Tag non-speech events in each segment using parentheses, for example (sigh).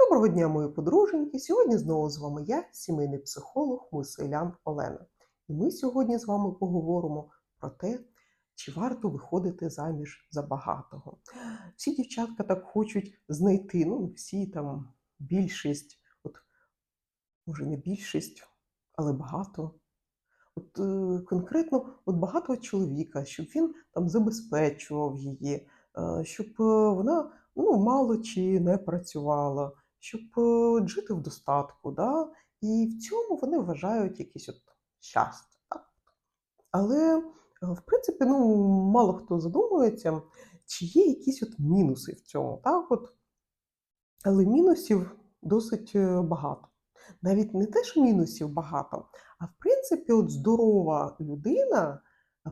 Доброго дня, мої подруженьки! Сьогодні знову з вами я, сімейний психолог Мусилян Олена. І ми сьогодні з вами поговоримо про те, чи варто виходити заміж за багатого. Всі дівчатка так хочуть знайти, ну, всі там більшість, от, може не більшість, але багато. От е, конкретно от багатого чоловіка, щоб він там забезпечував її, е, щоб е, вона ну, мало чи не працювала, щоб е, жити в достатку. Да? І в цьому вони вважають якесь от щастя. Так? Але, е, в принципі, ну, мало хто задумується, чи є якісь от мінуси в цьому. Так? От, але мінусів досить е, багато. Навіть не те, що мінусів багато, а в принципі, от здорова людина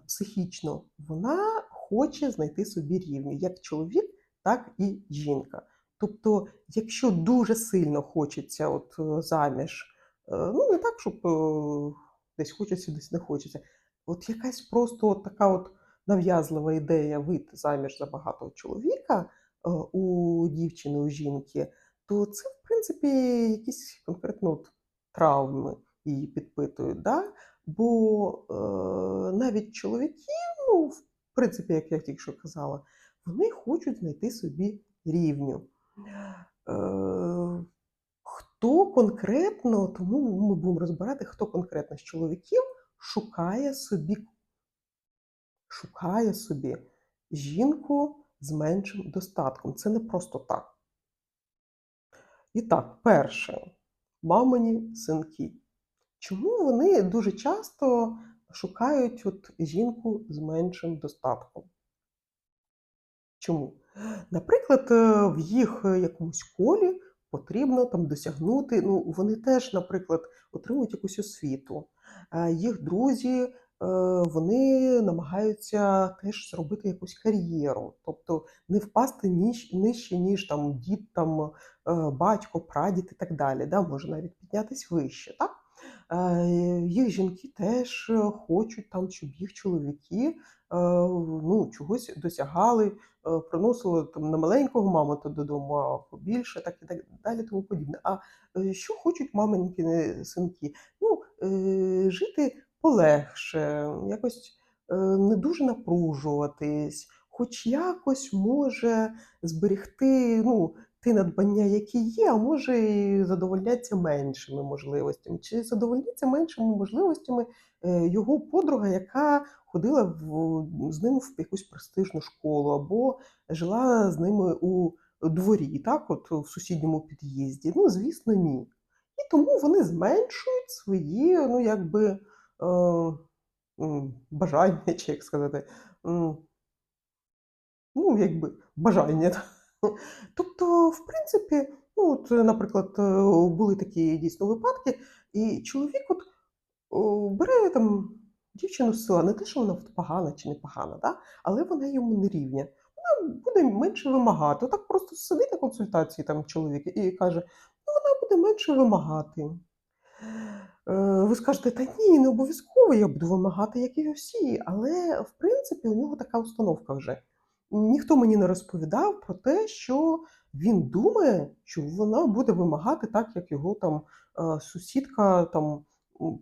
психічно, вона хоче знайти собі рівню, як чоловік, так і жінка. Тобто, якщо дуже сильно хочеться от е, заміж, е, ну не так, щоб е, десь хочеться, десь не хочеться. От якась просто от така от нав'язлива ідея вийти заміж за багатого чоловіка у дівчини, у жінки, то це, в принципі, якісь конкретно от травми її підпитують. Да? Бо е, навіть чоловіки, ну, в принципі, як я тільки що казала, вони хочуть знайти собі рівню. Е, хто конкретно, тому ми будемо розбирати, хто конкретно з чоловіків шукає собі, шукає собі жінку з меншим достатком. Це не просто так. І так, перше, мамині синки. Чому вони дуже часто шукають от жінку з меншим достатком? Чому? Наприклад, е, в їх е, якомусь колі потрібно там досягнути. Ну, вони теж, наприклад, отримують якусь освіту. Е, Їх друзі, вони намагаються теж зробити якусь кар'єру, тобто не впасти ніж, нижче, ніж там дід, там, батько, прадід і так далі. Да? Може навіть піднятись вище. Так? Їх жінки теж хочуть, там, щоб їх чоловіки ну, чогось досягали, е, приносили там, не маленького мамонта додому, а побільше, так і так далі, тому подібне. А е, що хочуть маменьки е, синки? Ну, е, жити полегше, якось е, не дуже напружуватись, хоч якось може зберегти ну, ті надбання, які є, а може і задовольняться меншими можливостями. Чи задовольняться меншими можливостями е, його подруга, яка ходила в, з ним в якусь престижну школу, або жила з ними у дворі, так, от в сусідньому під'їзді? Ну, звісно, ні. І тому вони зменшують свої, ну, якби, е, бажання, чи як сказати, ну, якби бажання. Тобто, в принципі, ну, от, наприклад, е, були такі дійсно випадки, і чоловік от бере там дівчину з села, не те, що вона погана чи не погана, да? але вона йому не рівня. Вона буде менше вимагати. Отак просто сидить на консультації там чоловік і каже: ну, вона буде менше вимагати. Е, Ви скажете, та ні, не обов'язково, я буду вимагати, як і всі. Але в принципі у нього така установка вже. Ніхто мені не розповідав про те, що він думає, що вона буде вимагати так, як його там е, сусідка там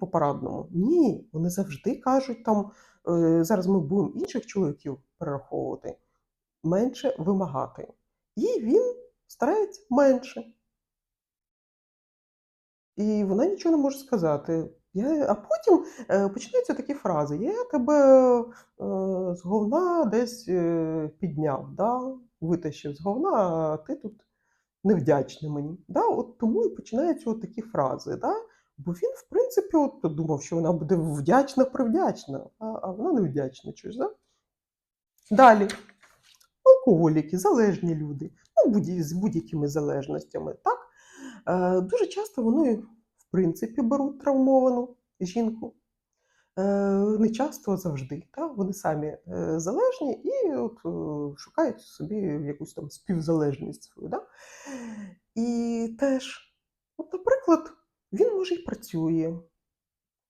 по парадному. Ні, вони завжди кажуть там, е, зараз ми будемо інших чоловіків перераховувати, менше вимагати. І він старається менше. І вона нічого не може сказати. Я, а потім е, починаються такі фрази: Я тебе е, з говна десь підняв, да? витащив з говна, а ти тут невдячний мені. Да? От тому і починаються от такі фрази. Да? Бо він, в принципі, от думав, що вона буде вдячна, привдячна, а, а вона не вдячна. Чуєш, да? Далі. Алкоголіки, залежні люди, ну, будь- з будь-якими залежностями. Так? Е, дуже часто вони, в принципі, беруть травмовану жінку. Е, не часто, а завжди. Та? Вони самі е, залежні і от, е, шукають собі якусь там співзалежність свою. Да? І теж, от, наприклад, він може і працює,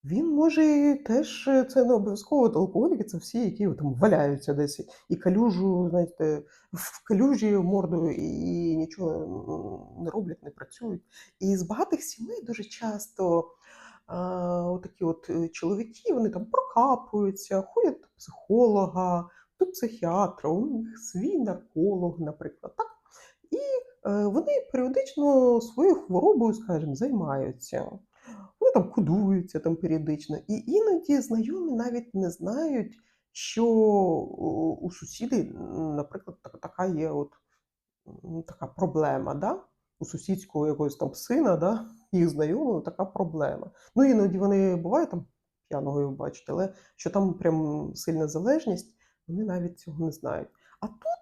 Він може теж е, це не обов'язково алкоголіки, це всі, які там валяються десь і калюжу, знаєте, в калюжі мордою і нічого не роблять, не працюють. І з багатих сімей дуже часто а, отакі от е, чоловіки, вони там прокапуються, ходять до психолога, до психіатра, у них свій нарколог, наприклад. Так? І вони періодично своєю хворобою, скажімо, займаються. Вони там кодуються там періодично. І іноді знайомі навіть не знають, що у сусідів, наприклад, така є от така проблема, да? У сусідського якогось там сина, да? їх знайомого така проблема. Ну, іноді вони бувають там п'яного бачать, але що там прям сильна залежність, вони навіть цього не знають. А тут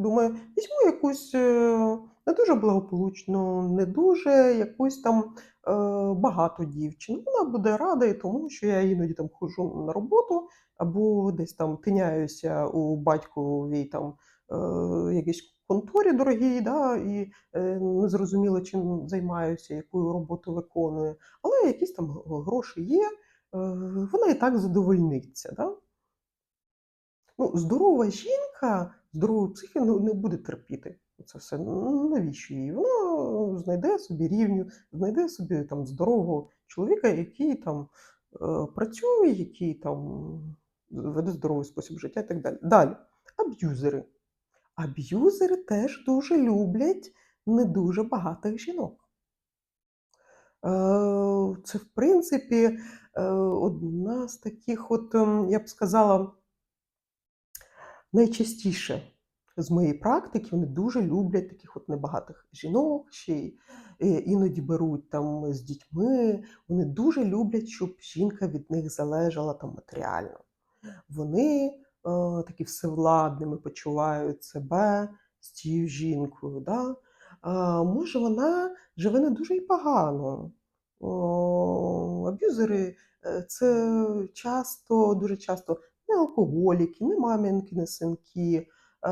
так думає, візьму якусь е, не дуже благополучну, не дуже якусь там е, багату дівчину. Вона буде рада і тому, що я іноді там ходжу на роботу або десь там тиняюся у батьковій там е, якійсь конторі дорогій, да, і не зрозуміло, чим займаюся, яку роботу виконую. Але якісь там гроші є, вона і так задовольниться. Да? Ну, здорова жінка, здорова психіка ну, не буде терпіти це все. Ну, навіщо їй? Вона знайде собі рівню, знайде собі там здорового чоловіка, який там е, працює, який там веде здоровий спосіб життя і так далі. Далі. Аб'юзери. Аб'юзери теж дуже люблять не дуже багатих жінок. Е, Це, в принципі, е, одна з таких, от, ем, я б сказала, Найчастіше з моєї практики вони дуже люблять таких от небагатих жінок, ще й е, іноді беруть там з дітьми. Вони дуже люблять, щоб жінка від них залежала там матеріально. Вони е, такі всевладними почувають себе з цією жінкою. Да? А, може, вона живе не дуже і погано. О, аб'юзери е, це часто, дуже часто не алкоголіки, не мамінки, не синки. Е,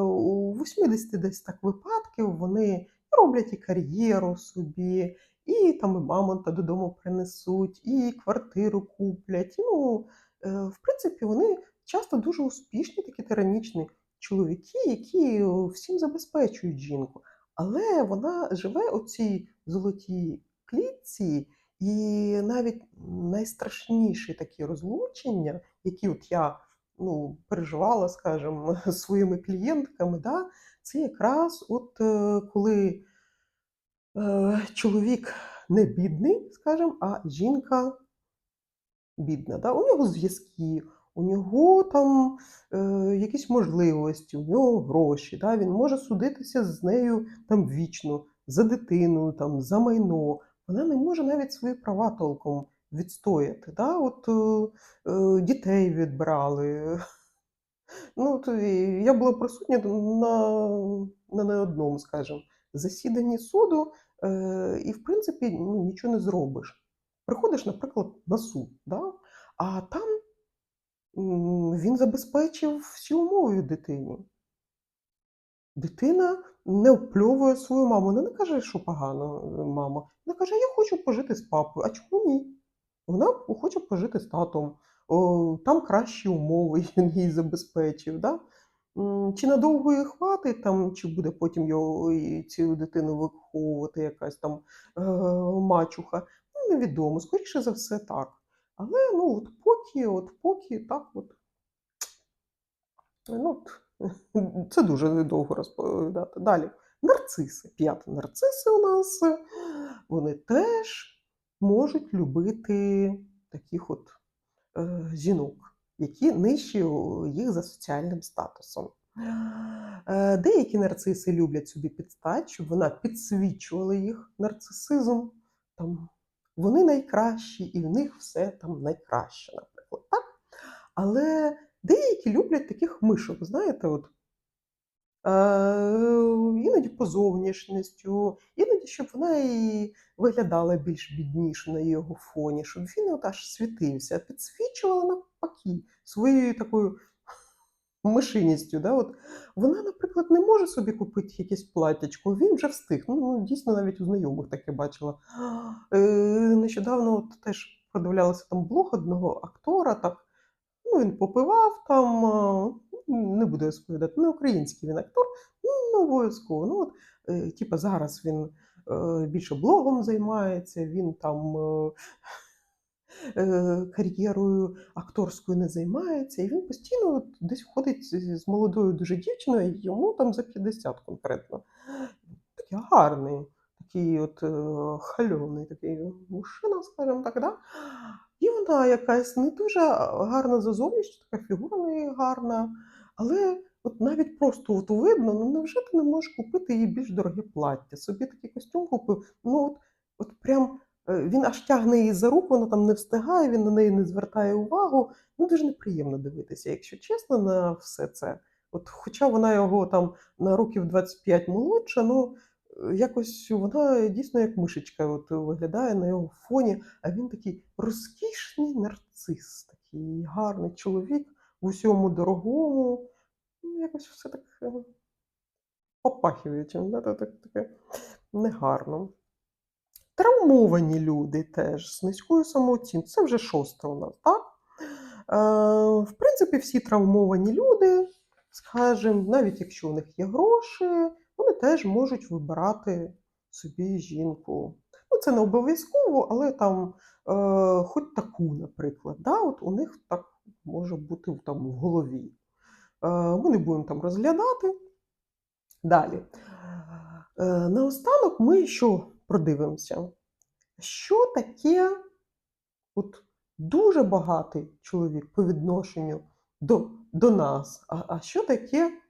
у 80 десь так випадків вони роблять і кар'єру собі, і там і мамонта додому принесуть, і квартиру куплять. Ну, е, в принципі, вони часто дуже успішні, такі тиранічні чоловіки, які всім забезпечують жінку. Але вона живе у цій золотій клітці, і навіть найстрашніші такі розлучення, які от я ну, переживала, скажімо, (laughs) з своїми клієнтками, да, це якраз от е, коли е, чоловік не бідний, скажімо, а жінка бідна. Да? У нього зв'язки, у нього там е, якісь можливості, у нього гроші. Да? Він може судитися з нею там вічно, за дитину, там, за майно. Вона не може навіть свої права толком відстояти. Да? От, е, е, дітей відбрали. Ну, то я була присутня на, на не одному, скажімо, засіданні суду, е, і, в принципі, ну, нічого не зробиш. Приходиш, наприклад, на суд, да? а там він забезпечив всі умови дитині. Дитина не впльовує свою маму. Вона не каже, що погано е, мама. Вона каже, я хочу пожити з папою. А чому ні? Вона хоче пожити з татом. О, там кращі умови (laughs) він їй забезпечив. Да? Чи надовго їй хватить, там, чи буде потім його, цю дитину виховувати якась там е, мачуха, ну, невідомо. Скоріше за все, так. Але ну, от поки, от поки так от. Ну, (laughs) це дуже довго розповідати. Далі. Нарциси. П'яте нарциси у нас. Вони теж можуть любити таких от е, жінок, які нижчі їх за соціальним статусом. Е, Деякі нарциси люблять собі підстать, щоб вона підсвічувала їх нарцисизм. Там, вони найкращі, і в них все там найкраще, наприклад. Так? Але деякі люблять таких мишок, знаєте, от, іноді по зовнішністю, іноді, щоб вона і виглядала більш бідніше на його фоні, щоб він от аж світився, підсвічувала навпаки своєю такою мишиністю, да, от, вона, наприклад, не може собі купити якесь платтячко, він вже встиг. Ну, ну, дійсно, навіть у знайомих таке бачила. Е, нещодавно от теж продивлялася там блог одного актора, так, ну, він попивав там, не буду розповідати, не український він актор, ну, обов'язково. Ну, от, е, зараз він е, більше блогом займається, він там е, е, кар'єрою акторською не займається, і він постійно от десь ходить з молодою дуже дівчиною, йому там за 50 конкретно. Такий гарний, такий от е, хальоний такий мужчина, скажімо так, да? І вона якась не дуже гарна за зовнішністю, така фігура неї гарна, але от навіть просто от видно, ну невже ти не можеш купити їй більш дороге плаття? Собі такий костюм купив. Ну от, от прям е, він аж тягне її за руку, вона там не встигає, він на неї не звертає увагу. Ну дуже неприємно дивитися, якщо чесно, на все це. От, хоча вона його там на років 25 молодша, ну якось вона дійсно як мишечка от, виглядає на його фоні, а він такий розкішний нарцис, такий гарний чоловік в усьому дорогому. Ну, якось все так е, попахиває чим, так, таке негарно. Травмовані люди теж з низькою самооцінкою. Це вже шосте у нас, так? Е, в принципі, всі травмовані люди, скажімо, навіть якщо у них є гроші, вони теж можуть вибирати собі жінку. Ну, це не обов'язково, але там е, хоч таку, наприклад. Да? От у них так може бути там в голові. Е, ми не будемо там розглядати. Далі. Е, наостанок ми що продивимося? Що таке от дуже багатий чоловік по відношенню до, до нас? А, а що таке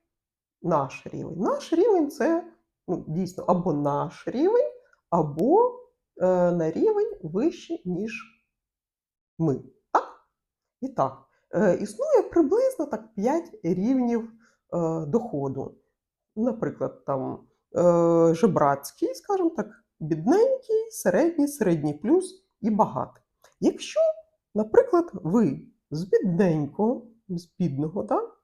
наш рівень? Наш рівень це ну, дійсно або наш рівень, або е, на рівень вище, ніж ми. Так? І так, е, існує приблизно так 5 рівнів е, доходу. Наприклад, там е, жебрацький, скажімо так, бідненький, середній, середній плюс і багатий. Якщо, наприклад, ви з бідненького, з бідного, да,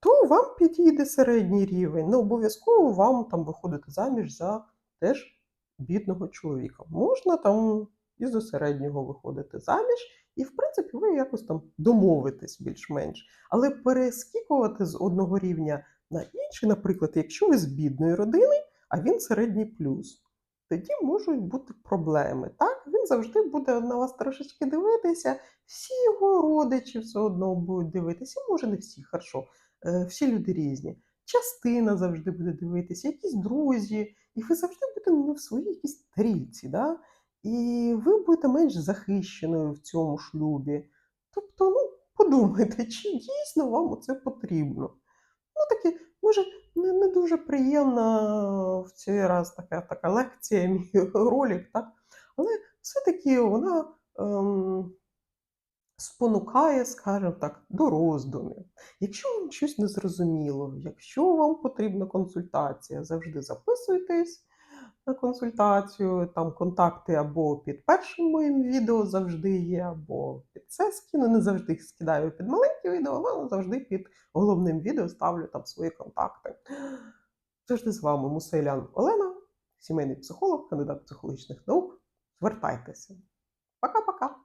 то вам підійде середній рівень. Не обов'язково вам там виходити заміж за теж бідного чоловіка. Можна там і за середнього виходити заміж, і, в принципі, ви якось там домовитесь більш-менш. Але перескікувати з одного рівня на інший, наприклад, якщо ви з бідної родини, а він середній плюс, тоді можуть бути проблеми. Так, він завжди буде на вас трошечки дивитися. Всі його родичі все одно будуть дивитися. Може, не всі, хорошо. е, Всі люди різні. Частина завжди буде дивитися, якісь друзі, і ви завжди будете не в своїй якійсь тарілці, да? і ви будете менш захищеною в цьому шлюбі. Тобто, ну, подумайте, чи дійсно вам це потрібно. Ну, таке, може, не, не дуже приємна в цей раз така, така лекція, (laughs) мій ролик, так? але все-таки вона ем, спонукає, скажімо так, до роздумів. Якщо вам щось не зрозуміло, якщо вам потрібна консультація, завжди записуйтесь консультацію. Там контакти або під першим моїм відео завжди є, або під це скину. Не завжди їх скидаю під маленькі відео, але завжди під головним відео ставлю там свої контакти. Завжди з вами Мусейлян Олена, сімейний психолог, кандидат психологічних наук. Звертайтеся. Пока-пока.